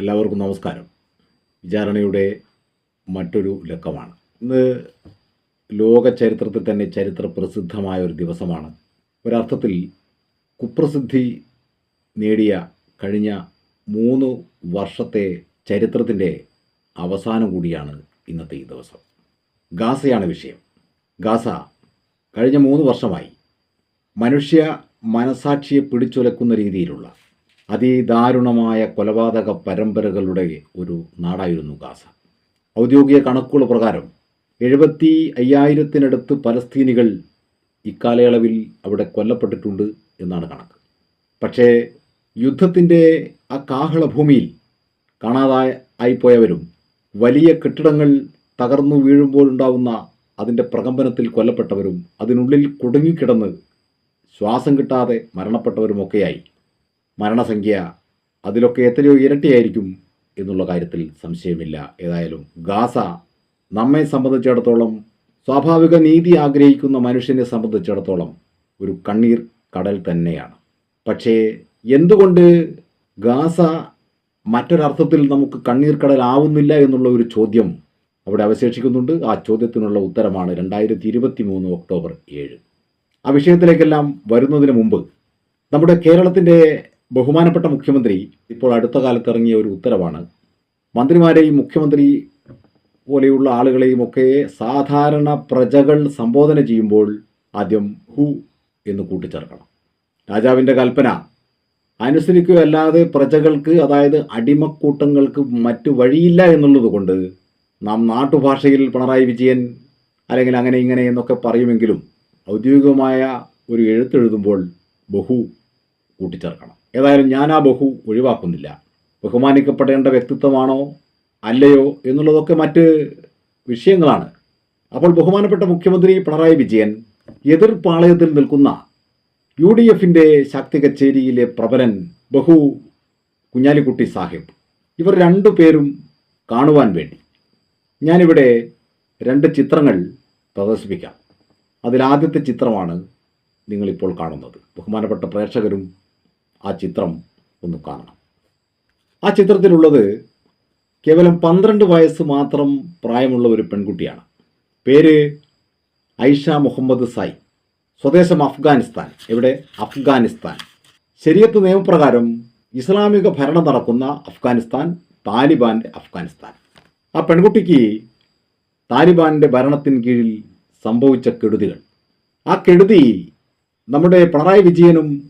എല്ലാവർക്കും നമസ്കാരം. വിചാരണയുടെ മറ്റൊരു ലക്കമാണ്. ഇന്ന് ലോക ചരിത്രത്തിൽ തന്നെ ചരിത്ര പ്രസിദ്ധമായ ഒരു ദിവസമാണ്. ഒരർത്ഥത്തിൽ കുപ്രസിദ്ധി നേടിയ കഴിഞ്ഞ മൂന്ന് വർഷത്തെ ചരിത്രത്തിന്റെ അവസാനം കൂടിയാണ് ഇന്നത്തെ ഈ ദിവസം. ഗാസയാണ് വിഷയം. ഗാസ കഴിഞ്ഞ മൂന്ന് വർഷമായി മനുഷ്യ മനസാക്ഷിയെ പിടിച്ചുലക്കുന്ന രീതിയിലുള്ള അതിദാരുണമായ കൊലപാതക പരമ്പരകളുടെ ഒരു നാടായിരുന്നു ഗാസ. ഔദ്യോഗിക കണക്കുകൾ പ്രകാരം എഴുപത്തി അയ്യായിരത്തിനടുത്ത് പലസ്തീനികൾ ഇക്കാലയളവിൽ അവിടെ കൊല്ലപ്പെട്ടിട്ടുണ്ട് എന്നാണ് കണക്ക്. പക്ഷേ യുദ്ധത്തിന്റെ ആ കാഹളഭൂമിയിൽ കാണാതായ ആയിപ്പോയവരും വലിയ കെട്ടിടങ്ങൾ തകർന്നു വീഴുമ്പോൾ ഉണ്ടാവുന്ന അതിന്റെ പ്രകമ്പനത്തിൽ കൊല്ലപ്പെട്ടവരും അതിനുള്ളിൽ കുടുങ്ങിക്കിടന്ന് ശ്വാസം കിട്ടാതെ മരണപ്പെട്ടവരുമൊക്കെയായി. മരണസംഖ്യ അതിലൊക്കെ എത്രയോ ഇരട്ടിയായിരിക്കും എന്നുള്ള കാര്യത്തിൽ സംശയമില്ല. ഏതായാലും ഗാസ നമ്മെ സംബന്ധിച്ചിടത്തോളം സ്വാഭാവിക നീതി ആഗ്രഹിക്കുന്ന മനുഷ്യനെ സംബന്ധിച്ചിടത്തോളം ഒരു കണ്ണീർ കടൽ തന്നെയാണ്. പക്ഷേ എന്തുകൊണ്ട് ഗാസ മറ്റൊരർത്ഥത്തിൽ നമുക്ക് കണ്ണീർ കടൽ ആവുന്നില്ല എന്നുള്ള ഒരു ചോദ്യം അവിടെ അവശേഷിക്കുന്നുണ്ട്. ആ ചോദ്യത്തിനുള്ള ഉത്തരമാണ് രണ്ടായിരത്തി ഇരുപത്തി മൂന്ന് ഒക്ടോബർ ഏഴ്. ആ വിഷയത്തിലേക്കെല്ലാം വരുന്നതിന് മുമ്പ് നമ്മുടെ കേരളത്തിന്റെ ബഹുമാനപ്പെട്ട മുഖ്യമന്ത്രി ഇപ്പോൾ അടുത്ത കാലത്ത് ഇറങ്ങിയ ഒരു ഉത്തരവാണ്. മന്ത്രിമാരെയും മുഖ്യമന്ത്രി പോലെയുള്ള ആളുകളെയും ഒക്കെ സാധാരണ പ്രജകൾ സംബോധന ചെയ്യുമ്പോൾ ആദ്യം ഹു എന്ന് കൂട്ടിച്ചേർക്കണം. രാജാവിന്റെ കൽപ്പന. അനുസരിക്കുകയല്ലാതെ പ്രജകൾക്ക് അതായത് അടിമക്കൂട്ടങ്ങൾക്ക് മറ്റു വഴിയില്ല എന്നുള്ളത് കൊണ്ട് നാം നാട്ടുഭാഷയിൽ പിണറായി വിജയൻ അല്ലെങ്കിൽ അങ്ങനെ ഇങ്ങനെ എന്നൊക്കെ പറയുമെങ്കിലും ഔദ്യോഗികമായ ഒരു എഴുത്തെഴുതുമ്പോൾ ബഹു കൂട്ടിച്ചേർക്കണം. ഏതായാലും ഞാൻ ആ ബഹു ഒഴിവാക്കുന്നില്ല. ബഹുമാനിക്കപ്പെടേണ്ട വ്യക്തിത്വമാണോ അല്ലയോ എന്നുള്ളതൊക്കെ മറ്റ് വിഷയങ്ങളാണ്. അപ്പോൾ ബഹുമാനപ്പെട്ട മുഖ്യമന്ത്രി പിണറായി വിജയൻ എതിർ പാളയത്തിൽ നിൽക്കുന്ന യു ഡി എഫിന്റെ ശക്തി കച്ചേരിയിലെ പ്രബലൻ ബഹു കുഞ്ഞാലിക്കുട്ടി സാഹിബ്. ഇവർ രണ്ടു പേരും കാണുവാൻ വേണ്ടി. ഞാനിവിടെ രണ്ട് ചിത്രങ്ങൾ പ്രദർശിപ്പിക്കാം. അതിലാദ്യത്തെ ചിത്രമാണ് നിങ്ങളിപ്പോൾ കാണുന്നത്. ബഹുമാനപ്പെട്ട പ്രേക്ഷകരും ആ ചിത്രം ഒന്ന് കാണണം. ആ ചിത്രത്തിലുള്ളത് കേവലം പന്ത്രണ്ട് വയസ്സ് മാത്രം പ്രായമുള്ള ഒരു പെൺകുട്ടിയാണ്. പേര് ഐഷ മുഹമ്മദ് സായി. സ്വദേശം അഫ്ഗാനിസ്ഥാൻ. ഇവിടെ അഫ്ഗാനിസ്ഥാൻ. ശരിയത്ത് നിയമപ്രകാരം ഇസ്ലാമിക ഭരണം നടക്കുന്ന അഫ്ഗാനിസ്ഥാൻ താലിബാന്റെ അഫ്ഗാനിസ്ഥാൻ. ആ പെൺകുട്ടിക്ക് താലിബാന്റെ ഭരണത്തിന് കീഴിൽ സംഭവിച്ച കെടുതികൾ. ആ കെടുതി നമ്മുടെ പിണറായി വിജയനും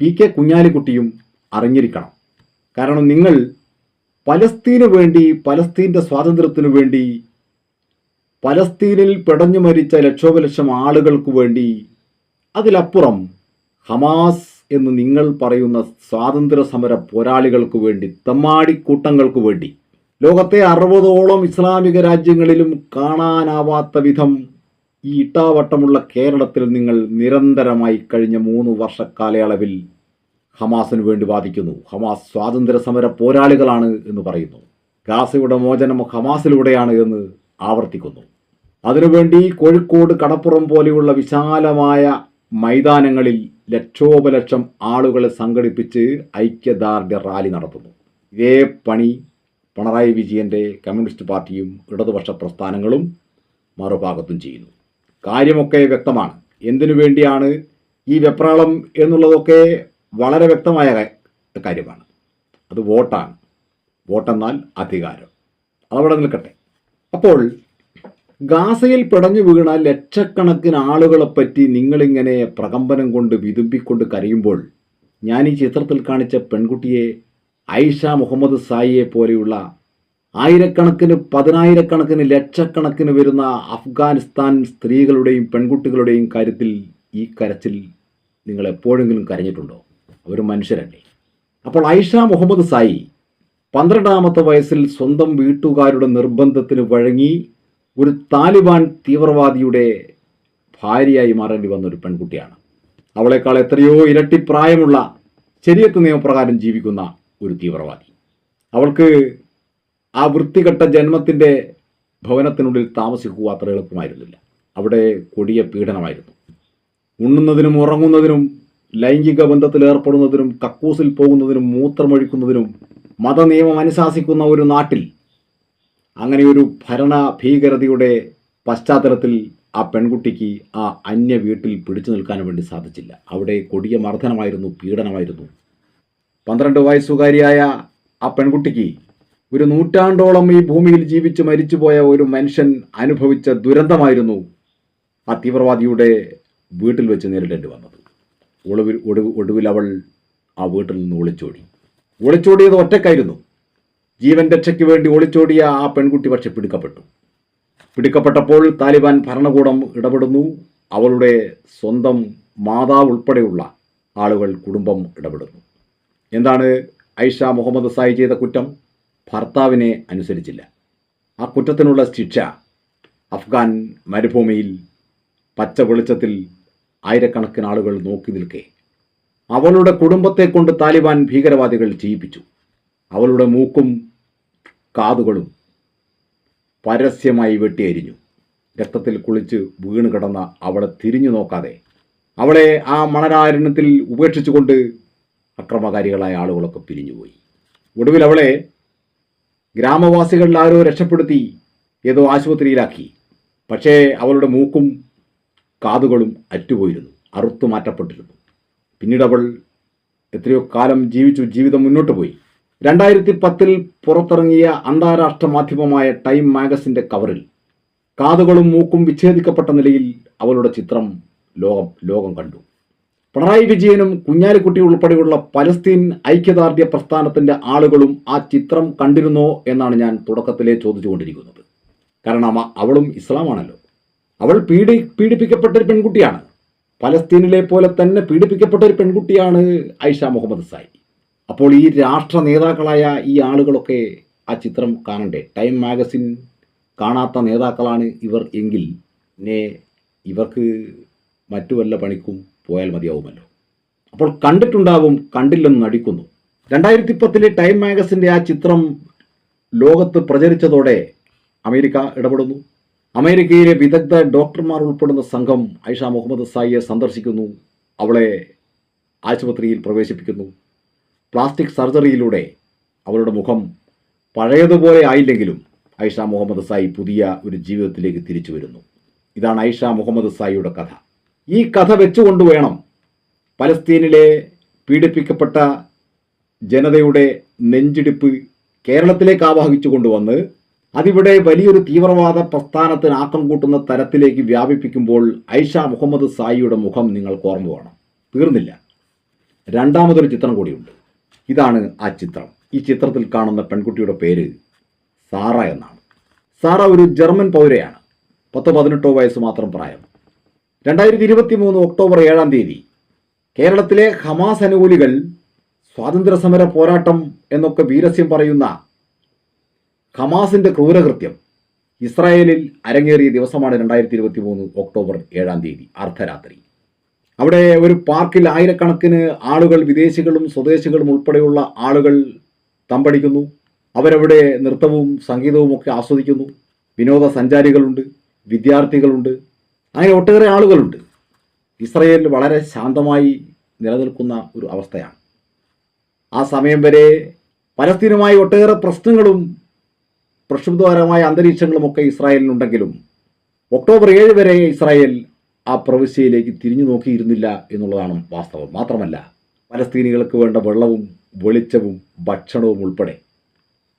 പി കെ കുഞ്ഞാലിക്കുട്ടിയും അറിഞ്ഞിരിക്കണം. കാരണം നിങ്ങൾ പലസ്തീന് വേണ്ടി പലസ്തീന്റെ സ്വാതന്ത്ര്യത്തിനു വേണ്ടി പലസ്തീനിൽ പിടഞ്ഞു മരിച്ച ലക്ഷോപലക്ഷം ആളുകൾക്ക് വേണ്ടി അതിലപ്പുറം ഹമാസ് എന്ന് നിങ്ങൾ പറയുന്ന സ്വാതന്ത്ര്യ സമര പോരാളികൾക്ക് വേണ്ടി തെമ്മാടിക്കൂട്ടങ്ങൾക്ക് വേണ്ടി ലോകത്തെ അറുപതോളം ഇസ്ലാമിക രാജ്യങ്ങളിലും കാണാനാവാത്ത വിധം ഈ ഇട്ടാവട്ടമുള്ള കേരളത്തിൽ നിങ്ങൾ നിരന്തരമായി കഴിഞ്ഞ മൂന്ന് വർഷ കാലയളവിൽ ഹമാസിന് വേണ്ടി വാദിക്കുന്നു. ഹമാസ് സ്വാതന്ത്ര്യ സമര പോരാളികളാണ് എന്ന് പറയുന്നു. ഗാസയുടെ മോചനം ഹമാസിലൂടെയാണ് എന്ന് ആവർത്തിക്കുന്നു. അതിനുവേണ്ടി കോഴിക്കോട് കടപ്പുറം പോലെയുള്ള വിശാലമായ മൈതാനങ്ങളിൽ ലക്ഷോപലക്ഷം ആളുകളെ സംഘടിപ്പിച്ച് ഐക്യദാർഢ്യ റാലി നടത്തുന്നു. ഇതേ പണി പിണറായി വിജയന്റെ കമ്മ്യൂണിസ്റ്റ് പാർട്ടിയും ഇടതുപക്ഷ പ്രസ്ഥാനങ്ങളും മറുഭാഗത്തും ചെയ്യുന്നു. കാര്യമൊക്കെ വ്യക്തമാണ്. എന്തിനു വേണ്ടിയാണ് ഈ വെപ്രാളം എന്നുള്ളതൊക്കെ വളരെ വ്യക്തമായ കാര്യമാണ്. അത് വോട്ടാണ്. വോട്ടെന്നാൽ അധികാരം. അതവിടെ നിൽക്കട്ടെ. അപ്പോൾ ഗാസയിൽ പിടഞ്ഞു വീണ ലക്ഷക്കണക്കിന് ആളുകളെപ്പറ്റി നിങ്ങളിങ്ങനെ പ്രകമ്പനം കൊണ്ട് വിതുമ്പിക്കൊണ്ട് കരയുമ്പോൾ ഞാൻ ഈ ചിത്രത്തിൽ കാണിച്ച പെൺകുട്ടിയെ ഐഷ മുഹമ്മദ് സായിയെ പോലെയുള്ള ആയിരക്കണക്കിന് പതിനായിരക്കണക്കിന് ലക്ഷക്കണക്കിന് വരുന്ന അഫ്ഗാനിസ്ഥാൻ സ്ത്രീകളുടെയും പെൺകുട്ടികളുടെയും കാര്യത്തിൽ ഈ കരച്ചിൽ നിങ്ങൾ എപ്പോഴെങ്കിലും കരഞ്ഞിട്ടുണ്ടോ? അവർ മനുഷ്യരല്ലേ. അപ്പോൾ ഐഷ മുഹമ്മദ് സായി പന്ത്രണ്ടാമത്തെ വയസ്സിൽ സ്വന്തം വീട്ടുകാരുടെ നിർബന്ധത്തിന് വഴങ്ങി ഒരു താലിബാൻ തീവ്രവാദിയുടെ ഭാര്യയായി മാറേണ്ടി വന്ന ഒരു പെൺകുട്ടിയാണ്. അവളെക്കാൾ എത്രയോ ഇരട്ടി പ്രായമുള്ള ശരിയത്ത് നിയമപ്രകാരം ജീവിക്കുന്ന ഒരു തീവ്രവാദി. അവൾക്ക് ആ വൃത്തികെട്ട ജന്മത്തിന്റെ ഭവനത്തിനുള്ളിൽ താമസിക്കുക അത്ര എളുപ്പമായിരുന്നില്ല. അവിടെ കൊടിയ പീഡനമായിരുന്നു. ഉണ്ണുന്നതിനും ഉറങ്ങുന്നതിനും ലൈംഗിക ബന്ധത്തിൽ ഏർപ്പെടുന്നതിനും കക്കൂസിൽ പോകുന്നതിനും മൂത്രമൊഴിക്കുന്നതിനും മതനിയമം അനുശാസിക്കുന്ന ഒരു നാട്ടിൽ അങ്ങനെയൊരു ഭരണ ഭീകരതയുടെ പശ്ചാത്തലത്തിൽ ആ പെൺകുട്ടിക്ക് ആ അന്യ വീട്ടിൽ പിടിച്ചു നിൽക്കാൻ വേണ്ടി സാധിച്ചില്ല. അവിടെ കൊടിയ മർദ്ദനമായിരുന്നു പീഡനമായിരുന്നു. പന്ത്രണ്ട് വയസ്സുകാരിയായ ആ പെൺകുട്ടിക്ക് ഒരു നൂറ്റാണ്ടോളം ഈ ഭൂമിയിൽ ജീവിച്ച് മരിച്ചുപോയ ഒരു മനുഷ്യൻ അനുഭവിച്ച ദുരന്തമായിരുന്നു ആ തീവ്രവാദിയുടെ വീട്ടിൽ വെച്ച് നേരിടേണ്ടി വന്നത്. ഒളിവിൽ ഒടുവ് ഒടുവിൽ അവൾ ആ വീട്ടിൽ നിന്ന് ഒളിച്ചോടി. ഒളിച്ചോടിയത് ഒറ്റക്കായിരുന്നു ജീവൻ രക്ഷയ്ക്ക് വേണ്ടി ഒളിച്ചോടിയ ആ പെൺകുട്ടി പക്ഷെ പിടിക്കപ്പെട്ടു. പിടിക്കപ്പെട്ടപ്പോൾ താലിബാൻ ഭരണകൂടം ഇടപെടുന്നു. അവളുടെ സ്വന്തം മാതാവ് ഉൾപ്പെടെയുള്ള ആളുകൾ കുടുംബം ഇടപെടുന്നു. എന്താണ് ഐഷ മുഹമ്മദ് സായി ചെയ്ത കുറ്റം? ഭർത്താവിനെ അനുസരിച്ചില്ല. ആ കുറ്റത്തിനുള്ള ശിക്ഷ അഫ്ഗാൻ മരുഭൂമിയിൽ പച്ച വെളിച്ചത്തിൽ ആയിരക്കണക്കിന് ആളുകൾ നോക്കി നിൽക്കെ. അവളുടെ കുടുംബത്തെ കൊണ്ട് താലിബാൻ ഭീകരവാദികൾ ചെയ്യിപ്പിച്ചു. അവളുടെ മൂക്കും കാതുകളും പരസ്യമായി വെട്ടിയരിഞ്ഞു. രക്തത്തിൽ കുളിച്ച് വീണ് കിടന്ന അവളെ തിരിഞ്ഞു നോക്കാതെ അവളെ ആ മണരാരണത്തിൽ ഉപേക്ഷിച്ചുകൊണ്ട് അക്രമകാരികളായ ആളുകളൊക്കെ പിരിഞ്ഞുപോയി. ഒടുവിൽ അവളെ ഗ്രാമവാസികളിൽ ആരോ രക്ഷപ്പെടുത്തി ഏതോ ആശുപത്രിയിലാക്കി. പക്ഷേ അവളുടെ മൂക്കും കാതുകളും അറ്റുപോയിരുന്നു അറുത്തു മാറ്റപ്പെട്ടിരുന്നു. പിന്നീട് അവൾ എത്രയോ കാലം ജീവിച്ചു ജീവിതം മുന്നോട്ട് പോയി. രണ്ടായിരത്തി പത്തിൽ പുറത്തിറങ്ങിയ അന്താരാഷ്ട്ര മാധ്യമമായ ടൈം മാഗസിന്റെ കവറിൽ കാതുകളും മൂക്കും വിച്ഛേദിക്കപ്പെട്ട നിലയിൽ അവളുടെ ചിത്രം ലോകം ലോകം കണ്ടു. പിണറായി വിജയനും കുഞ്ഞാലിക്കുട്ടി ഉൾപ്പെടെയുള്ള പലസ്തീൻ ഐക്യദാർഢ്യ പ്രസ്ഥാനത്തിന്റെ ആളുകളും ആ ചിത്രം കണ്ടിരുന്നോ എന്നാണ് ഞാൻ തുടക്കത്തിലെ ചോദിച്ചുകൊണ്ടിരിക്കുന്നത്. കാരണം അവളും ഇസ്ലാമാണല്ലോ. അവൾ പീഡി പീഡിപ്പിക്കപ്പെട്ട ഒരു പെൺകുട്ടിയാണ്. പലസ്തീനിലെ പോലെ തന്നെ പീഡിപ്പിക്കപ്പെട്ട ഒരു പെൺകുട്ടിയാണ് ഐഷ മുഹമ്മദ് സായി. അപ്പോൾ ഈ രാഷ്ട്ര നേതാക്കളായ ഈ ആളുകളൊക്കെ ആ ചിത്രം കാണണ്ടേ? ടൈം മാഗസിൻ കാണാത്ത നേതാക്കളാണ് ഇവർ എങ്കിൽ നേ ഇവർക്ക് മറ്റു വല്ല പണിക്കും പോയാൽ മതിയാവുമല്ലോ അപ്പോൾ കണ്ടിട്ടുണ്ടാവും കണ്ടില്ലെന്ന് നടിക്കുന്നു. രണ്ടായിരത്തി പത്തിലെ ടൈം മാഗസിന്റെ ആ ചിത്രം ലോകത്ത് പ്രചരിച്ചതോടെ അമേരിക്ക ഇടപെടുന്നു. അമേരിക്കയിലെ വിദഗ്ധ ഡോക്ടർമാർ ഉൾപ്പെടുന്ന സംഘം ഐഷ മുഹമ്മദ് സായിയെ സന്ദർശിക്കുന്നു. അവളെ ആശുപത്രിയിൽ പ്രവേശിപ്പിക്കുന്നു. പ്ലാസ്റ്റിക് സർജറിയിലൂടെ അവളുടെ മുഖം പഴയതുപോലെ ആയില്ലെങ്കിലും ഐഷ മുഹമ്മദ് സായി പുതിയ ഒരു ജീവിതത്തിലേക്ക് തിരിച്ചു വരുന്നു. ഇതാണ് ഐഷ മുഹമ്മദ് സായിയുടെ കഥ. ഈ കഥ വെച്ചുകൊണ്ട് വേണം പലസ്തീനിലെ പീഡിപ്പിക്കപ്പെട്ട ജനതയുടെ നെഞ്ചിടിപ്പ് കേരളത്തിലേക്ക് ആവാഹിച്ചു കൊണ്ടുവന്ന് അതിവിടെ വലിയൊരു തീവ്രവാദ പ്രസ്ഥാനത്തിന് ആക്കം കൂട്ടുന്ന തരത്തിലേക്ക് വ്യാപിപ്പിക്കുമ്പോൾ ഐഷ മുഹമ്മദ് സായിയുടെ മുഖം നിങ്ങൾക്ക് ഓർമ്മ വേണം. തീർന്നില്ല. രണ്ടാമതൊരു ചിത്രം കൂടിയുണ്ട്. ഇതാണ് ആ ചിത്രം. ഈ ചിത്രത്തിൽ കാണുന്ന പെൺകുട്ടിയുടെ പേര് സാറ എന്നാണ്. സാറ ഒരു ജർമ്മൻ പൗരയാണ്. പത്തോ പതിനെട്ടോ വയസ്സ് മാത്രം പ്രായം. രണ്ടായിരത്തി ഇരുപത്തി മൂന്ന് ഒക്ടോബർ ഏഴാം തീയതി കേരളത്തിലെ ഹമാസ് അനുകൂലികൾ സ്വാതന്ത്ര്യസമര പോരാട്ടം എന്നൊക്കെ വീരസ്യം പറയുന്ന ഹമാസിന്റെ ക്രൂരകൃത്യം ഇസ്രായേലിൽ അരങ്ങേറിയ ദിവസമാണ് രണ്ടായിരത്തി ഇരുപത്തി മൂന്ന് ഒക്ടോബർ ഏഴാം തീയതി അർദ്ധരാത്രി. അവിടെ ഒരു പാർക്കിൽ ആയിരക്കണക്കിന് ആളുകൾ വിദേശികളും സ്വദേശികളും ഉൾപ്പെടെയുള്ള ആളുകൾ തമ്പടിക്കുന്നു. അവരവിടെ നൃത്തവും സംഗീതവും ഒക്കെ ആസ്വദിക്കുന്നു. വിനോദസഞ്ചാരികളുണ്ട് വിദ്യാർത്ഥികളുണ്ട്. അങ്ങനെ ഒട്ടേറെ ആളുകളുണ്ട്. ഇസ്രയേൽ വളരെ ശാന്തമായി നിലനിൽക്കുന്ന ഒരു അവസ്ഥയാണ്. ആ സമയം വരെ പലസ്തീനുമായി ഒട്ടേറെ പ്രശ്നങ്ങളും പ്രക്ഷുബ്ധകരമായ അന്തരീക്ഷങ്ങളുമൊക്കെ ഇസ്രായേലിനുണ്ടെങ്കിലും ഒക്ടോബർ ഏഴ് വരെ ഇസ്രായേൽ ആ പ്രവിശ്യയിലേക്ക് തിരിഞ്ഞു നോക്കിയിരുന്നില്ല എന്നുള്ളതാണ് വാസ്തവം. മാത്രമല്ല പലസ്തീനികൾക്ക് വേണ്ട വെള്ളവും വെളിച്ചവും ഭക്ഷണവും ഉൾപ്പെടെ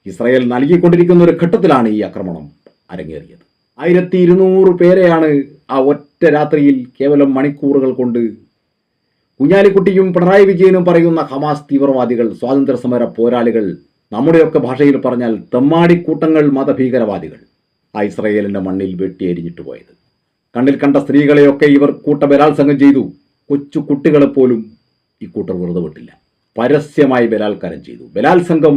ഇസ്രായേൽ നൽകിക്കൊണ്ടിരിക്കുന്ന ഒരു ഘട്ടത്തിലാണ് ഈ ആക്രമണം അരങ്ങേറിയത്. ആയിരത്തി ഇരുന്നൂറ് പേരെയാണ് ആ ഒറ്റ രാത്രിയിൽ കേവലം മണിക്കൂറുകൾ കൊണ്ട് കുഞ്ഞാലിക്കുട്ടിയും പിണറായി വിജയനും പറയുന്ന ഹമാസ് തീവ്രവാദികൾ സ്വാതന്ത്ര്യ സമര പോരാളികൾ നമ്മുടെയൊക്കെ ഭാഷയിൽ പറഞ്ഞാൽ തെമ്മാടിക്കൂട്ടങ്ങൾ മതഭീകരവാദികൾ. ആ ഇസ്രയേലിന്റെ മണ്ണിൽ വെട്ടിയെരിഞ്ഞിട്ട് പോയത്. കണ്ണിൽ കണ്ട സ്ത്രീകളെയൊക്കെ ഇവർ കൂട്ടബലാത്സംഗം ചെയ്തു. കൊച്ചു കുട്ടികളെപ്പോലും ഈ കൂട്ടർ വെറുതെ വിട്ടില്ല. പരസ്യമായി ബലാത്കാരം ചെയ്തു. ബലാത്സംഗം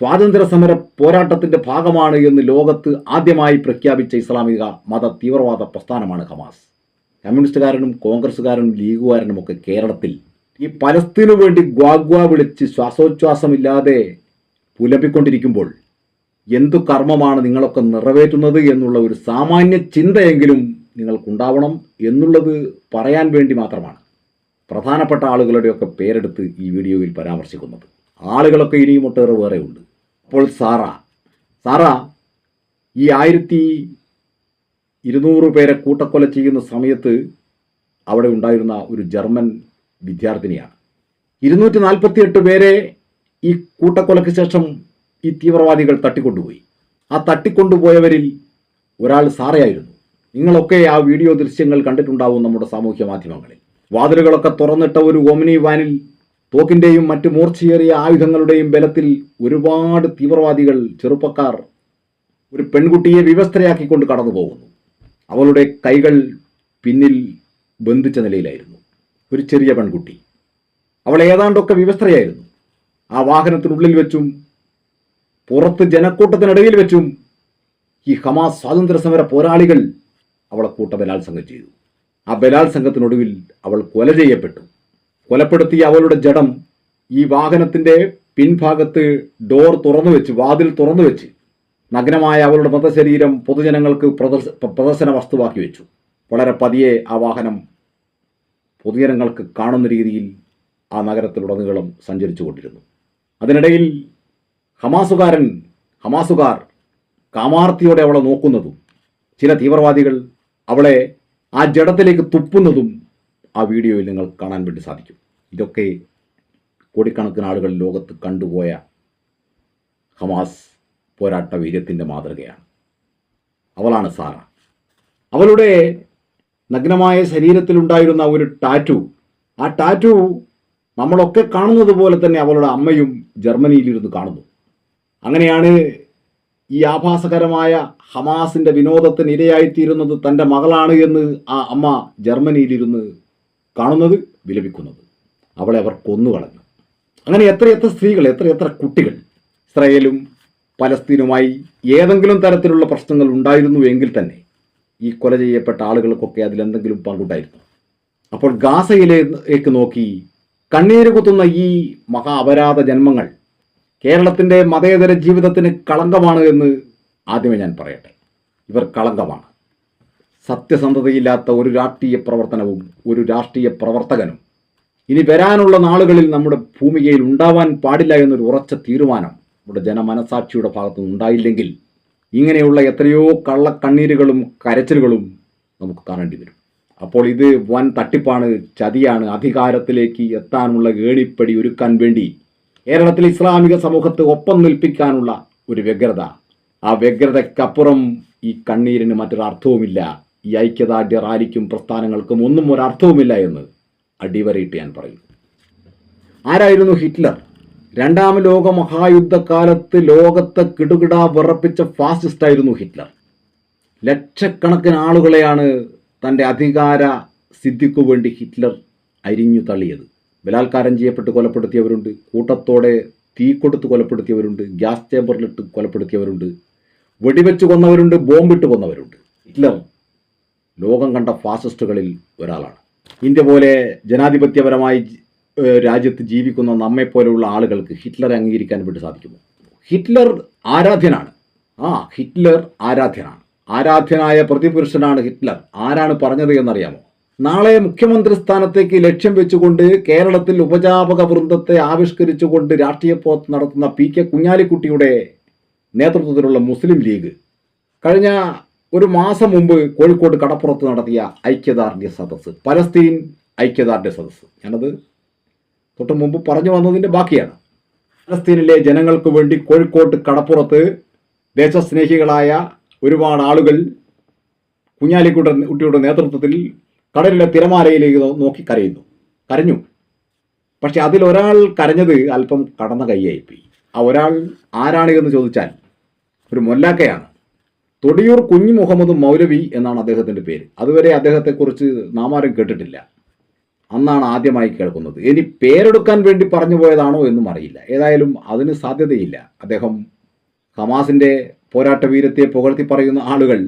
സ്വാതന്ത്ര്യ സമര പോരാട്ടത്തിന്റെ ഭാഗമാണ് എന്ന് ലോകത്ത് ആദ്യമായി പ്രഖ്യാപിച്ച ഇസ്ലാമിക മത തീവ്രവാദ പ്രസ്ഥാനമാണ് ഹമാസ്. കമ്മ്യൂണിസ്റ്റുകാരനും കോൺഗ്രസ്സുകാരനും ലീഗുകാരനും ഒക്കെ കേരളത്തിൽ ഈ പലസ്തീനു വേണ്ടി ഗ്വാഗ്വ വിളിച്ച് ശ്വാസോച്ഛ്വാസമില്ലാതെ പുലപ്പിക്കൊണ്ടിരിക്കുമ്പോൾ എന്തു കർമ്മമാണ് നിങ്ങളൊക്കെ നിറവേറ്റുന്നത് എന്നുള്ള ഒരു സാമാന്യ ചിന്തയെങ്കിലും നിങ്ങൾക്കുണ്ടാവണം എന്നുള്ളത് പറയാൻ വേണ്ടി മാത്രമാണ്. പ്രധാനപ്പെട്ട ആളുകളുടെയൊക്കെ പേരെടുത്ത് ഈ വീഡിയോയിൽ പരാമർശിക്കുന്നത്. ആളുകളൊക്കെ ഇനിയും ഒട്ടേറെ വേറെ ഉണ്ട്. അപ്പോൾ സാറ സാറ ഈ ആയിരത്തി ഇരുന്നൂറ് പേരെ കൂട്ടക്കൊല ചെയ്യുന്ന സമയത്ത് അവിടെ ഉണ്ടായിരുന്ന ഒരു ജർമ്മൻ വിദ്യാർത്ഥിനിയാണ്. ഇരുന്നൂറ്റി നാൽപ്പത്തി എട്ട് പേരെ ഈ കൂട്ടക്കൊലയ്ക്ക് ശേഷം ഈ തീവ്രവാദികൾ തട്ടിക്കൊണ്ടുപോയി. ആ തട്ടിക്കൊണ്ടുപോയവരിൽ ഒരാൾ സാറയായിരുന്നു. നിങ്ങളൊക്കെ ആ വീഡിയോ ദൃശ്യങ്ങൾ കണ്ടിട്ടുണ്ടാവും നമ്മുടെ സാമൂഹ്യ മാധ്യമങ്ങളിൽ. വാതിലുകളൊക്കെ തുറന്നിട്ട ഒരു ഓമിനി വാനിൽ തോക്കിന്റെയും മറ്റ് മൂർച്ചയേറിയ ആയുധങ്ങളുടെയും ബലത്തിൽ ഒരുപാട് തീവ്രവാദികൾ ചെറുപ്പക്കാർ ഒരു പെൺകുട്ടിയെ വിവസ്ത്രയാക്കിക്കൊണ്ട് കടന്നു പോകുന്നു അവളുടെ കൈകൾ പിന്നിൽ ബന്ധിച്ച നിലയിലായിരുന്നു. ഒരു ചെറിയ പെൺകുട്ടി. അവൾ ഏതാണ്ടൊക്കെ വിവസ്ത്രയായിരുന്നു. ആ വാഹനത്തിനുള്ളിൽ വെച്ചും പുറത്ത് ജനക്കൂട്ടത്തിനിടയിൽ വെച്ചും ഈ ഹമാസ് സ്വാതന്ത്ര്യ സമര പോരാളികൾ അവളെ കൂട്ട ബലാത്സംഗം ചെയ്തു. ആ ബലാത്സംഗത്തിനൊടുവിൽ അവൾ കൊല ചെയ്യപ്പെട്ടു. കൊലപ്പെടുത്തിയ അവളുടെ ജഡം ഈ വാഹനത്തിന്റെ പിൻഭാഗത്ത് ഡോർ തുറന്നു വെച്ച് വാതിൽ തുറന്നു വെച്ച് നഗ്നമായ അവളുടെ മൃതശരീരം പൊതുജനങ്ങൾക്ക് പ്രദർശ പ്രദർശന വസ്തുവാക്കി വെച്ചു. വളരെ പതിയെ ആ വാഹനം പൊതുജനങ്ങൾക്ക് കാണുന്ന രീതിയിൽ ആ നഗരത്തിലുടനീളം സഞ്ചരിച്ചു കൊണ്ടിരുന്നു അതിനിടയിൽ ഹമാസുകാരൻ ഹമാസുകാർ കാമാർത്തിയോടെ അവളെ നോക്കുന്നതും ചില തീവ്രവാദികൾ അവളെ ആ ജഡത്തിലേക്ക് തുപ്പുന്നതും ആ വീഡിയോയിൽ നിങ്ങൾ കാണാൻ വേണ്ടി സാധിക്കും. ഇതൊക്കെ കോടിക്കണക്കിന് ആളുകൾ ലോകത്ത് കണ്ടുപോയ ഹമാസ് പോരാട്ട വീര്യത്തിന്റെ മാതൃകയാണ്. അവളാണ് സാറ. അവളുടെ നഗ്നമായ ശരീരത്തിലുണ്ടായിരുന്ന ഒരു ടാറ്റു ആ ടാറ്റു നമ്മളൊക്കെ കാണുന്നത് പോലെ തന്നെ അവളുടെ അമ്മയും ജർമ്മനിയിലിരുന്ന് കാണുന്നു. അങ്ങനെയാണ് ഈ ആഭാസകരമായ ഹമാസിന്റെ വിനോദത്തിന് ഇരയായിത്തീരുന്നത് തന്റെ മകളാണ് എന്ന് ആ അമ്മ ജർമ്മനിയിലിരുന്ന് കാണുന്നത് വിലപിക്കുന്നത്. അവളെ അവർ കൊന്നുകളഞ്ഞു. അങ്ങനെ എത്രയെത്ര സ്ത്രീകൾ എത്രയെത്ര കുട്ടികൾ ഇസ്രയേലും പലസ്തീനുമായി ഏതെങ്കിലും തരത്തിലുള്ള പ്രശ്നങ്ങൾ ഉണ്ടായിരുന്നു എങ്കിൽ തന്നെ ഈ കൊല ചെയ്യപ്പെട്ട ആളുകൾക്കൊക്കെ അതിലെന്തെങ്കിലും പങ്കുണ്ടായിരുന്നു. അപ്പോൾ ഗാസയിലേക്ക് നോക്കി കണ്ണീര് കുത്തുന്ന ഈ മഹാ അപരാധ ജന്മങ്ങൾ കേരളത്തിന്റെ മതേതര ജീവിതത്തിന് കളങ്കമാണ് എന്ന് ആദ്യമേ ഞാൻ പറയട്ടെ. ഇവർ കളങ്കമാണ്. സത്യസന്ധതയില്ലാത്ത ഒരു രാഷ്ട്രീയ പ്രവർത്തനവും ഒരു രാഷ്ട്രീയ പ്രവർത്തകനും. ഇനി വരാനുള്ള നാളുകളിൽ നമ്മുടെ ഭൂമികയിൽ ഉണ്ടാവാൻ പാടില്ല എന്നൊരു ഉറച്ച തീരുമാനം നമ്മുടെ ജനമനസാക്ഷിയുടെ ഭാഗത്തു ഉണ്ടായില്ലെങ്കിൽ ഇങ്ങനെയുള്ള എത്രയോ കള്ളക്കണ്ണീരുകളും കരച്ചിലുകളും നമുക്ക് കാണേണ്ടി വരും. അപ്പോൾ ഇത് വൻ തട്ടിപ്പാണ് ചതിയാണ്. അധികാരത്തിലേക്ക് എത്താനുള്ള ഏണിപ്പടി ഒരുക്കാൻ വേണ്ടി കേരളത്തിലെ ഇസ്ലാമിക സമൂഹത്തെ ഒപ്പം നിൽപ്പിക്കാനുള്ള ഒരു വ്യഗ്രത. ആ വ്യഗ്രതയ്ക്കപ്പുറം ഈ കണ്ണീരിന് മറ്റൊരു അർത്ഥവുമില്ല ഈ ഐക്യദാർഢ്യ റാലിക്കും പ്രസ്ഥാനങ്ങൾക്കും ഒന്നും ഒരർത്ഥവുമില്ല എന്ന് അടിവരയിട്ട് ഞാൻ പറയും. ആരായിരുന്നു ഹിറ്റ്ലർ? രണ്ടാം ലോക മഹായുദ്ധകാലത്ത് ലോകത്തെ കിടുകിടാ വിറപ്പിച്ച ഫാസിസ്റ്റ് ആയിരുന്നു ഹിറ്റ്ലർ. ലക്ഷക്കണക്കിന് ആളുകളെയാണ് തന്റെ അധികാര സിദ്ധിക്കു വേണ്ടി ഹിറ്റ്ലർ അരിഞ്ഞു തള്ളിയത്. ബലാത്കാരം ചെയ്യപ്പെട്ട് കൊലപ്പെടുത്തിയവരുണ്ട് കൂട്ടത്തോടെ തീ കൊടുത്ത് കൊലപ്പെടുത്തിയവരുണ്ട് ഗ്യാസ് ചേമ്പറിലിട്ട് കൊലപ്പെടുത്തിയവരുണ്ട് വെടിവെച്ച് കൊന്നവരുണ്ട് ബോംബിട്ട് കൊന്നവരുണ്ട്. ഹിറ്റ്ലർ ലോകം കണ്ട ഫാസിസ്റ്റുകളിൽ ഒരാളാണ്. ഇന്ത്യ പോലെ ജനാധിപത്യപരമായി രാജ്യത്ത് ജീവിക്കുന്ന നമ്മെപ്പോലെയുള്ള ആളുകൾക്ക് ഹിറ്റ്ലറെ അംഗീകരിക്കാൻ വേണ്ടി സാധിക്കുമോ? ഹിറ്റ്ലർ ആരാധ്യനാണ്? ആ ഹിറ്റ്ലർ ആരാധ്യനാണ്. ആരാധ്യനായ പ്രതിപുരുഷനാണ് ഹിറ്റ്ലർ. ആരാണ് പറഞ്ഞത് എന്നറിയാമോ? നാളെ മുഖ്യമന്ത്രി സ്ഥാനത്തേക്ക് ലക്ഷ്യം വെച്ചുകൊണ്ട് കേരളത്തിൽ ഉപജാപക വൃന്ദത്തെ ആവിഷ്കരിച്ചുകൊണ്ട് രാഷ്ട്രീയ പോത്ത് നടത്തുന്ന പി കെ കുഞ്ഞാലിക്കുട്ടിയുടെ നേതൃത്വത്തിലുള്ള മുസ്ലിം ലീഗ് കഴിഞ്ഞ ഒരു മാസം മുമ്പ് കോഴിക്കോട് കടപ്പുറത്ത് നടത്തിയ ഐക്യദാർഢ്യ സദസ്സ്. പലസ്തീൻ ഐക്യദാർഢ്യ സദസ്സ്. ഞാനത് തൊട്ട് മുമ്പ് പറഞ്ഞു വന്നതിന്റെ ബാക്കിയാണ്. പലസ്തീനിലെ ജനങ്ങൾക്ക് വേണ്ടി കോഴിക്കോട്ട് കടപ്പുറത്ത് ദേശസ്നേഹികളായ ഒരുപാട് ആളുകൾ കുഞ്ഞാലിക്കുട്ട കുട്ടിയുടെ നേതൃത്വത്തിൽ കടലിലെ തിരമാലയിലേക്ക് നോക്കി കരയുന്നു. കരഞ്ഞു. പക്ഷെ അതിലൊരാൾ കരഞ്ഞത് അല്പം കടന്ന കൈയായിപ്പോയി ആ ഒരാൾ ആരാണ് എന്ന് ചോദിച്ചാൽ ഒരു മൊല്ലാക്കയാണ്. തൊടിയൂർ കുഞ്ഞു മുഹമ്മദ് മൗലവി എന്നാണ് അദ്ദേഹത്തിന്റെ പേര്. അതുവരെ അദ്ദേഹത്തെക്കുറിച്ച് നാം ആരും കേട്ടിട്ടില്ല. അന്നാണ് ആദ്യമായി കേൾക്കുന്നത്. ഇനി പേരെടുക്കാൻ വേണ്ടി പറഞ്ഞു പോയതാണോ എന്നും അറിയില്ല. ഏതായാലും അതിന് സാധ്യതയില്ല. അദ്ദേഹം ഹമാസിന്റെ പോരാട്ട വീരത്തെ പുകഴ്ത്തി പറയുന്ന ആളുകൾ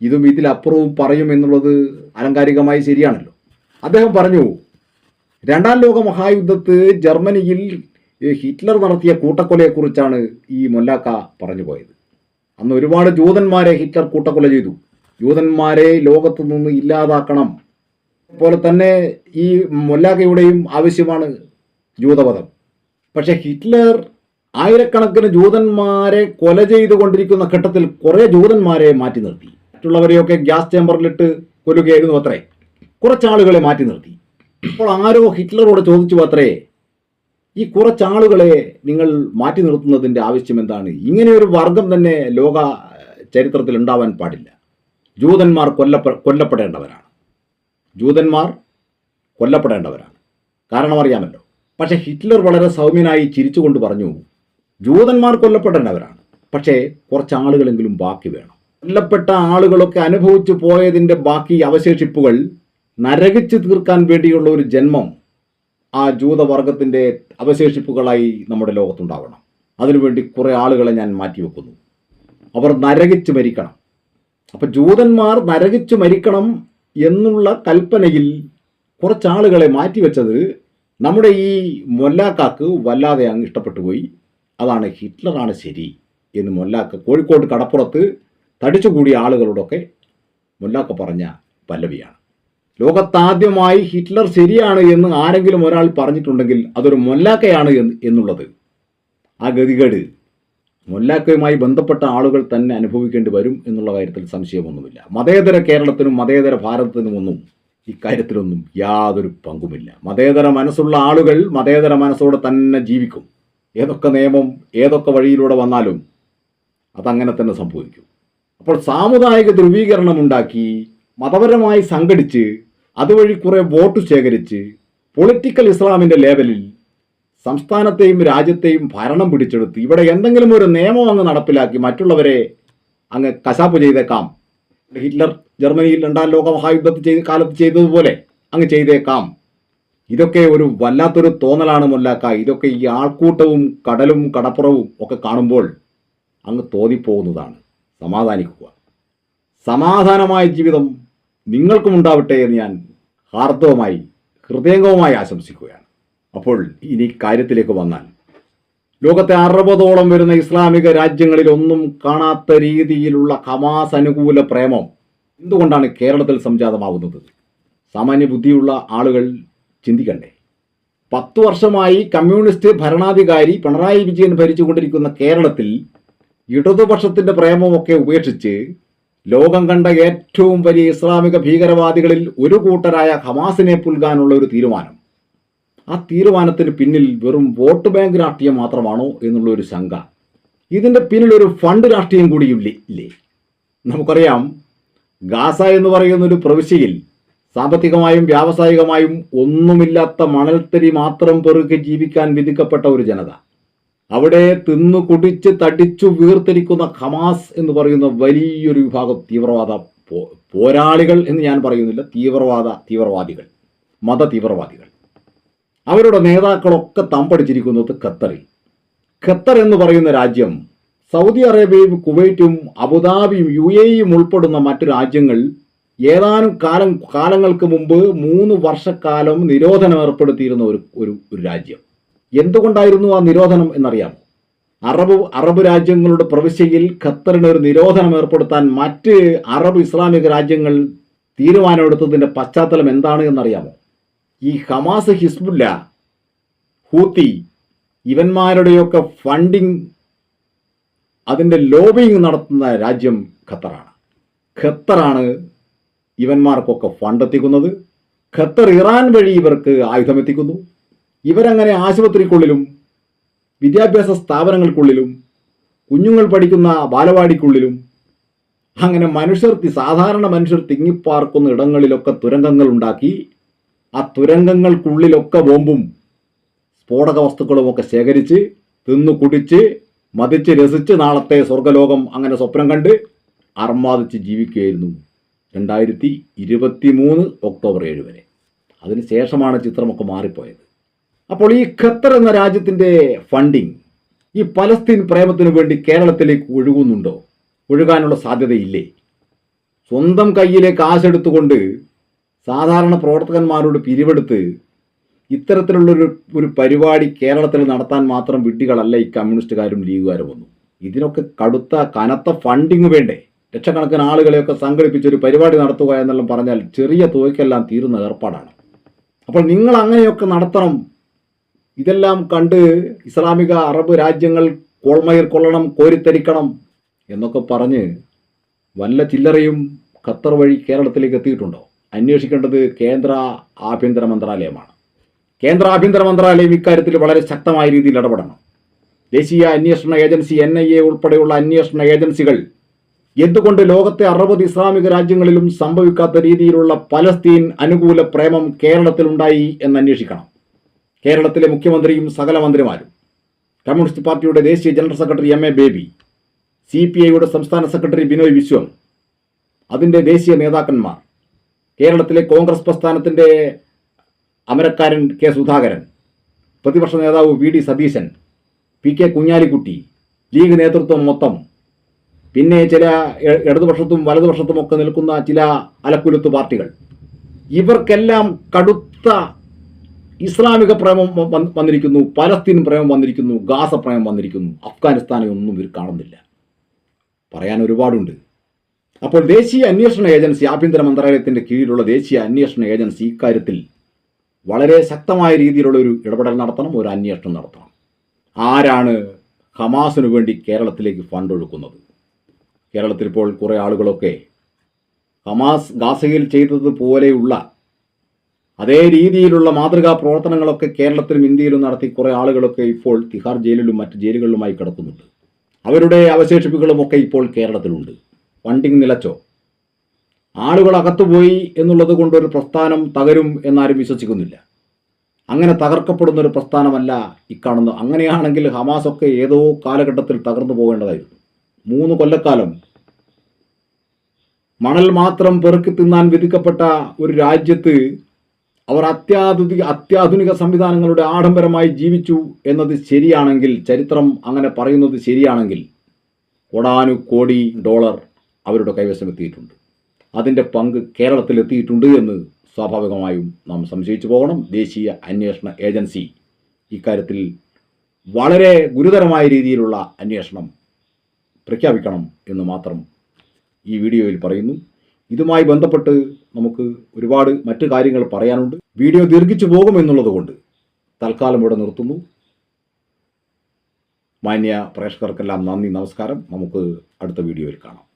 ഇതും ഇതിലപ്പുറവും പറയും എന്നുള്ളത് അലങ്കാരികമായി ശരിയാണല്ലോ. അദ്ദേഹം പറഞ്ഞു രണ്ടാം ലോക മഹായുദ്ധത്ത് ജർമ്മനിയിൽ ഹിറ്റ്ലർ നടത്തിയ കൂട്ടക്കൊലയെക്കുറിച്ചാണ് ഈ മൊല്ലാക്ക പറഞ്ഞു പോയത്. അന്ന് ഒരുപാട് ജൂതന്മാരെ ഹിറ്റ്ലർ കൂട്ടക്കൊല ചെയ്തു. ജൂതന്മാരെ ലോകത്തു നിന്ന് ഇല്ലാതാക്കണം. പോലെ തന്നെ ഈ മൊല്ലാക്കയുടെയും ആവശ്യമാണ് ജൂതപദം പക്ഷെ ഹിറ്റ്ലർ ആയിരക്കണക്കിന് ജൂതന്മാരെ കൊല ചെയ്തുകൊണ്ടിരിക്കുന്ന ഘട്ടത്തിൽ കുറേ ജൂതന്മാരെ മാറ്റി നിർത്തി. മറ്റുള്ളവരെയൊക്കെ ഗ്യാസ് ചേമ്പറിലിട്ട് കൊല്ലുകയായിരുന്നു അത്രേ. കുറച്ചാളുകളെ മാറ്റി നിർത്തി. അപ്പോൾ ആരോ ഹിറ്റ്ലറോട് ചോദിച്ചു അത്രേ ഈ കുറച്ചാളുകളെ നിങ്ങൾ മാറ്റി നിർത്തുന്നതിന്റെ ആവശ്യം എന്താണ് ഇങ്ങനെ ഒരു വർഗം തന്നെ ലോക ചരിത്രത്തിൽ ഉണ്ടാവാൻ പാടില്ല. ജൂതന്മാർ കൊല്ലപ്പ കൊല്ലപ്പെടേണ്ടവരാണ്. ജൂതന്മാർ കൊല്ലപ്പെടേണ്ടവരാണ്. കാരണം അറിയാമല്ലോ. പക്ഷേ ഹിറ്റ്ലർ വളരെ സൗമ്യനായി ചിരിച്ചുകൊണ്ട് പറഞ്ഞു ജൂതന്മാർ കൊല്ലപ്പെടേണ്ടവരാണ്. പക്ഷേ കുറച്ച് ആളുകളെങ്കിലും ബാക്കി വേണം. കൊല്ലപ്പെട്ട ആളുകളൊക്കെ അനുഭവിച്ചു പോയതിന്റെ ബാക്കി അവശേഷിപ്പുകൾ നരകിച്ചു തീർക്കാൻ വേണ്ടിയുള്ള ഒരു ജന്മം ആ ജൂതവർഗത്തിന്റെ അവശേഷിപ്പുകളായി നമ്മുടെ ലോകത്തുണ്ടാവണം. അതിനുവേണ്ടി കുറേ ആളുകളെ ഞാൻ മാറ്റിവെക്കുന്നു അവർ നരകിച്ച് മരിക്കണം. അപ്പം ജൂതന്മാർ നരകിച്ച് മരിക്കണം എന്നുള്ള കൽപ്പനയിൽ കുറച്ചാളുകളെ മാറ്റിവെച്ചത് നമ്മുടെ ഈ മൊല്ലാക്കാക്ക് വല്ലാതെ അങ്ങ് ഇഷ്ടപ്പെട്ടു പോയി. അതാണ് ഹിറ്റ്ലറാണ് ശരി എന്ന് മൊല്ലാക്ക കോഴിക്കോട് കടപ്പുറത്ത് തടിച്ചുകൂടിയ ആളുകളോടൊക്കെ മൊല്ലാക്ക പറഞ്ഞ പല്ലവിയാണ്. ലോകത്താദ്യമായി ഹിറ്റ്ലർ ശരിയാണ് എന്ന് ആരെങ്കിലും ഒരാൾ പറഞ്ഞിട്ടുണ്ടെങ്കിൽ അതൊരു മൊല്ലാക്കയാണ് എന്നുള്ളത്. ആ ഗതികേട് മൊല്ലാക്കയുമായി ബന്ധപ്പെട്ട ആളുകൾ തന്നെ അനുഭവിക്കേണ്ടി വരും എന്നുള്ള കാര്യത്തിൽ സംശയമൊന്നുമില്ല. മതേതര കേരളത്തിനും മതേതര ഭാരതത്തിനുമൊന്നും ഇക്കാര്യത്തിലൊന്നും യാതൊരു പങ്കുമില്ല. മതേതര മനസ്സുള്ള ആളുകൾ മതേതര മനസ്സോടെ തന്നെ ജീവിക്കും. ഏതൊക്കെ നിയമം ഏതൊക്കെ വഴിയിലൂടെ വന്നാലും അതങ്ങനെ തന്നെ സംഭവിക്കും. അപ്പോൾ സാമുദായിക ധ്രുവീകരണം ഉണ്ടാക്കി മതപരമായി സംഘടിച്ച് അതുവഴി കുറേ വോട്ട് ശേഖരിച്ച് പൊളിറ്റിക്കൽ ഇസ്ലാമിന്റെ ലേവലിൽ സംസ്ഥാനത്തെയും രാജ്യത്തെയും ഭരണം പിടിച്ചെടുത്ത് ഇവിടെ എന്തെങ്കിലും ഒരു നിയമം അങ്ങ് നടപ്പിലാക്കി മറ്റുള്ളവരെ അങ്ങ് കശാപ്പ് ചെയ്തേക്കാം. ഹിറ്റ്ലർ ജർമ്മനിയിൽ രണ്ടാം ലോക മഹായുദ്ധത്തിൽ ചെയ്ത കാലത്ത് ചെയ്തതുപോലെ അങ്ങ് ചെയ്തേക്കാം. ഇതൊക്കെ ഒരു വല്ലാത്തൊരു തോന്നലാണ് മുല്ലാക്ക. ഇതൊക്കെ ഈ ആൾക്കൂട്ടവും കടലും കടപ്പുറവും ഒക്കെ കാണുമ്പോൾ അങ്ങ് തോന്നിപ്പോകുന്നതാണ്. സമാധാനിക്കുക. സമാധാനമായ ജീവിതം നിങ്ങൾക്കും ഉണ്ടാവട്ടെ എന്ന് ഞാൻ ഹാർദവമായി ഹൃദയംഗവുമായി ആശംസിക്കുകയാണ്. അപ്പോൾ ഇനി കാര്യത്തിലേക്ക് വന്നാൽ ലോകത്തെ അറുപതോളം വരുന്ന ഇസ്ലാമിക രാജ്യങ്ങളിൽ ഒന്നും കാണാത്ത രീതിയിലുള്ള ഹമാസ് അനുകൂല പ്രേമം എന്തുകൊണ്ടാണ് കേരളത്തിൽ സംജാതമാവുന്നത്? സാമാന്യ ബുദ്ധിയുള്ള ആളുകൾ ചിന്തിക്കണ്ടേ. പത്തു വർഷമായി കമ്മ്യൂണിസ്റ്റ് ഭരണാധികാരി പിണറായി വിജയൻ ഭരിച്ചുകൊണ്ടിരിക്കുന്ന കേരളത്തിൽ ഇടതുപക്ഷത്തിന്റെ പ്രേമമൊക്കെ ഉപേക്ഷിച്ച് ലോകം കണ്ട ഏറ്റവും വലിയ ഇസ്ലാമിക ഭീകരവാദികളിൽ ഒരു കൂട്ടരായ ഹമാസിനെ പുൽകാനുള്ള ഒരു തീരുമാനം. ആ തീരുമാനത്തിന് പിന്നിൽ വെറും വോട്ട് ബാങ്ക് രാഷ്ട്രീയം മാത്രമാണോ എന്നുള്ള ഒരു ശങ്ക. ഇതിന്റെ പിന്നിൽ ഒരു ഫണ്ട് രാഷ്ട്രീയം കൂടി ഇല്ലേ? നമുക്കറിയാം ഗാസ എന്ന് പറയുന്ന ഒരു പ്രവിശ്യയിൽ സാമ്പത്തികമായും വ്യാവസായികമായും ഒന്നുമില്ലാത്ത മണൽത്തരി മാത്രം പെറുക്കി ജീവിക്കാൻ വിധിക്കപ്പെട്ട ഒരു ജനത. അവിടെ തിന്നു കുടിച്ച് തടിച്ചു വീർത്തിരിക്കുന്ന ഹമാസ് എന്ന് പറയുന്ന വലിയൊരു വിഭാഗം തീവ്രവാദ പോരാളികൾ എന്ന് ഞാൻ പറയുന്നില്ല. തീവ്രവാദ തീവ്രവാദികൾ മത തീവ്രവാദികൾ. അവരുടെ നേതാക്കളൊക്കെ തമ്പടിച്ചിരിക്കുന്നത് ഖത്തറിൽ. ഖത്തർ എന്ന് പറയുന്ന രാജ്യം സൗദി അറേബ്യയും കുവൈറ്റും അബുദാബിയും യു എയും ഉൾപ്പെടുന്ന മറ്റു രാജ്യങ്ങൾ ഏതാനും കാലം കാലങ്ങൾക്ക് മുമ്പ് മൂന്ന് വർഷക്കാലം നിരോധനം ഏർപ്പെടുത്തിയിരുന്ന ഒരു ഒരു രാജ്യം. എന്തുകൊണ്ടായിരുന്നു ആ നിരോധനം എന്നറിയാം അറബ് അറബ് രാജ്യങ്ങളുടെ പ്രവിശ്യയിൽ ഖത്തറിന് ഒരു നിരോധനം ഏർപ്പെടുത്താൻ മറ്റ് അറബ് ഇസ്ലാമിക രാജ്യങ്ങൾ തീരുമാനമെടുത്തതിന്റെ പശ്ചാത്തലം എന്താണ് എന്നറിയാമോ? ഈ ഹമാസ് ഹിസ്ബുല്ല ഹൂത്തി ഇവന്മാരുടെയൊക്കെ ഫണ്ടിങ് അതിന്റെ ലോബിങ് നടത്തുന്ന രാജ്യം ഖത്തറാണ്. ഖത്തറാണ് ഇവന്മാർക്കൊക്കെ ഫണ്ട് എത്തിക്കുന്നത് ഖത്തർ ഇറാൻ വഴി ഇവർക്ക് ആയുധം എത്തിക്കുന്നു ഇവരങ്ങനെ ആശുപത്രിക്കുള്ളിലും വിദ്യാഭ്യാസ സ്ഥാപനങ്ങൾക്കുള്ളിലും കുഞ്ഞുങ്ങൾ പഠിക്കുന്ന ബാലവാടിക്കുള്ളിലും അങ്ങനെ മനുഷ്യർ സാധാരണ മനുഷ്യർ തിങ്ങിപ്പാർക്കുന്ന ഇടങ്ങളിലൊക്കെ തുരങ്കങ്ങൾ ഉണ്ടാക്കി ആ തുരങ്കങ്ങൾക്കുള്ളിലൊക്കെ ബോംബും സ്ഫോടക വസ്തുക്കളുമൊക്കെ ശേഖരിച്ച് തിന്നു കുടിച്ച് മതിച്ച് രസിച്ച് നാളത്തെ സ്വർഗലോകം അങ്ങനെ സ്വപ്നം കണ്ട് അർമാദിച്ച് ജീവിക്കുകയായിരുന്നു രണ്ടായിരത്തി ഇരുപത്തി മൂന്ന് ഒക്ടോബർ ഏഴ് വരെ. അതിന് ശേഷമാണ് ചിത്രമൊക്കെ മാറിപ്പോയത്. അപ്പോൾ ഈ ഖത്തർ എന്ന രാജ്യത്തിന്റെ ഫണ്ടിങ് ഈ പലസ്തീൻ പ്രേമത്തിനു വേണ്ടി കേരളത്തിലേക്ക് ഒഴുകുന്നുണ്ടോ? ഒഴുകാനുള്ള സാധ്യതയില്ലേ? സ്വന്തം കയ്യിലെ കാശെടുത്തുകൊണ്ട് സാധാരണ പ്രവർത്തകന്മാരോട് പിരിവെടുത്ത് ഇത്തരത്തിലുള്ളൊരു ഒരു പരിപാടി കേരളത്തിൽ നടത്താൻ മാത്രം വിട്ടികളല്ല ഈ കമ്മ്യൂണിസ്റ്റുകാരും ലീഗുകാരും ഒന്നും ഇതിനൊക്കെ കടുത്ത കനത്ത ഫണ്ടിങ് വേണ്ടേ? ലക്ഷക്കണക്കിന് ആളുകളെയൊക്കെ സംഘടിപ്പിച്ചൊരു പരിപാടി നടത്തുക എന്നെല്ലാം പറഞ്ഞാൽ ചെറിയ തുകയ്ക്കെല്ലാം തീരുന്ന ഏർപ്പാടാണ്. അപ്പോൾ നിങ്ങൾ അങ്ങനെയൊക്കെ നടത്തണം ഇതെല്ലാം കണ്ട് ഇസ്ലാമിക അറബ് രാജ്യങ്ങൾ കോൾമയിർ കൊള്ളണം കോരിത്തരിക്കണം എന്നൊക്കെ പറഞ്ഞ് വല്ല ചില്ലറയും ഖത്തർ വഴി കേരളത്തിലേക്ക് എത്തിയിട്ടുണ്ടോ? അന്വേഷിക്കേണ്ടത് കേന്ദ്ര ആഭ്യന്തര മന്ത്രാലയമാണ്. കേന്ദ്ര ആഭ്യന്തര മന്ത്രാലയം ഇക്കാര്യത്തിൽ വളരെ ശക്തമായ രീതിയിൽ ഇടപെടണം. ദേശീയ അന്വേഷണ ഏജൻസി എൻ ഐ എ ഉൾപ്പെടെയുള്ള അന്വേഷണ ഏജൻസികൾ എന്തുകൊണ്ട് ലോകത്തെ അറുപത് ഇസ്ലാമിക രാജ്യങ്ങളിലും സംഭവിക്കാത്ത രീതിയിലുള്ള പലസ്തീൻ അനുകൂല പ്രേമം കേരളത്തിലുണ്ടായി എന്ന് അന്വേഷിക്കണം? കേരളത്തിലെ മുഖ്യമന്ത്രിയും സകല മന്ത്രിമാരും. കമ്മ്യൂണിസ്റ്റ് പാർട്ടിയുടെ ദേശീയ general secretary M A Baby C P ഐയുടെ സംസ്ഥാന സെക്രട്ടറി ബിനോയ് വിശ്വം അതിന്റെ ദേശീയ നേതാക്കന്മാർ കേരളത്തിലെ കോൺഗ്രസ് പ്രസ്ഥാനത്തിന്റെ അമരക്കാരൻ കെ സുധാകരൻ പ്രതിപക്ഷ നേതാവ് V D Satheesan P K Kunhalikutty league നേതൃത്വം മൊത്തം പിന്നെ ചില ഇടതുപക്ഷത്തും വലതുപക്ഷത്തും ഒക്കെ നിൽക്കുന്ന ചില അലക്കുലത്ത് പാർട്ടികൾ. ഇവർക്കെല്ലാം കടുത്ത ഇസ്ലാമിക പ്രേമം വന്നിരിക്കുന്നു പലസ്തീൻ പ്രേമം വന്നിരിക്കുന്നു ഗാസ പ്രേമം വന്നിരിക്കുന്നു. അഫ്ഗാനിസ്ഥാനെ ഒന്നും ഇവർ കാണുന്നില്ല. പറയാൻ ഒരുപാടുണ്ട്. അപ്പോൾ ദേശീയ അന്വേഷണ ഏജൻസി ആഭ്യന്തര മന്ത്രാലയത്തിന്റെ കീഴിലുള്ള ദേശീയ അന്വേഷണ ഏജൻസി ഇക്കാര്യത്തിൽ വളരെ ശക്തമായ രീതിയിലുള്ള ഒരു ഇടപെടൽ നടത്തണം ഒരു അന്വേഷണം നടത്തണം. ആരാണ് ഹമാസിനു വേണ്ടി കേരളത്തിലേക്ക് ഫണ്ട് ഒഴുക്കുന്നത്? കേരളത്തിൽ ഇപ്പോൾ കുറേ ആളുകളൊക്കെ ഹമാസ് ഗാസയിൽ ചെയ്തതുപോലെയുള്ള അതേ രീതിയിലുള്ള മാതൃകാ പ്രവർത്തനങ്ങളൊക്കെ കേരളത്തിലും ഇന്ത്യയിലും നടത്തി കുറേ ആളുകളൊക്കെ ഇപ്പോൾ തിഹാർ ജയിലിലും മറ്റ് ജയിലുകളിലുമായി കിടക്കുന്നുണ്ട്. അവരുടെ അവശേഷിപ്പുകളുമൊക്കെ ഇപ്പോൾ കേരളത്തിലുണ്ട്. ഫണ്ടിങ് നിലച്ചോ? ആളുകൾ അകത്തുപോയി എന്നുള്ളത് കൊണ്ടൊരു പ്രസ്ഥാനം തകരും എന്നാരും വിശ്വസിക്കുന്നില്ല. അങ്ങനെ തകർക്കപ്പെടുന്ന ഒരു പ്രസ്ഥാനമല്ല ഇക്കാണുന്ന അങ്ങനെയാണെങ്കിൽ ഹമാസൊക്കെ ഏതോ കാലഘട്ടത്തിൽ തകർന്നു പോകേണ്ടതായിരുന്നു. മൂന്ന് കൊല്ലക്കാലം മണൽ മാത്രം പെറുക്കി തിന്നാൻ വിധിക്കപ്പെട്ട ഒരു രാജ്യത്ത് അവർ അത്യാധുനിക അത്യാധുനിക സംവിധാനങ്ങളുടെ ആഡംബരമായി ജീവിച്ചു എന്നത് ശരിയാണെങ്കിൽ ചരിത്രം അങ്ങനെ പറയുന്നത് ശരിയാണെങ്കിൽ കോടാനു കോടി ഡോളർ അവരുടെ കൈവശം എത്തിയിട്ടുണ്ട്. അതിന്റെ പങ്ക് കേരളത്തിൽ എത്തിയിട്ടുണ്ട് എന്ന് സ്വാഭാവികമായും നാം സംശയിച്ചു പോകണം. ദേശീയ അന്വേഷണ ഏജൻസി ഇക്കാര്യത്തിൽ വളരെ ഗുരുതരമായ രീതിയിലുള്ള അന്വേഷണം പ്രഖ്യാപിക്കണം എന്ന് മാത്രം ഈ വീഡിയോയിൽ പറയുന്നു. ഇതുമായി ബന്ധപ്പെട്ട് നമുക്ക് ഒരുപാട് മറ്റു കാര്യങ്ങൾ പറയാനുണ്ട്. വീഡിയോ ദീർഘിച്ചു പോകുമെന്നുള്ളത് കൊണ്ട് തൽക്കാലം ഇവിടെ നിർത്തുന്നു. മാന്യ പ്രേക്ഷകർക്കെല്ലാം നന്ദി നമസ്കാരം. നമുക്ക് അടുത്ത വീഡിയോയിൽ കാണാം.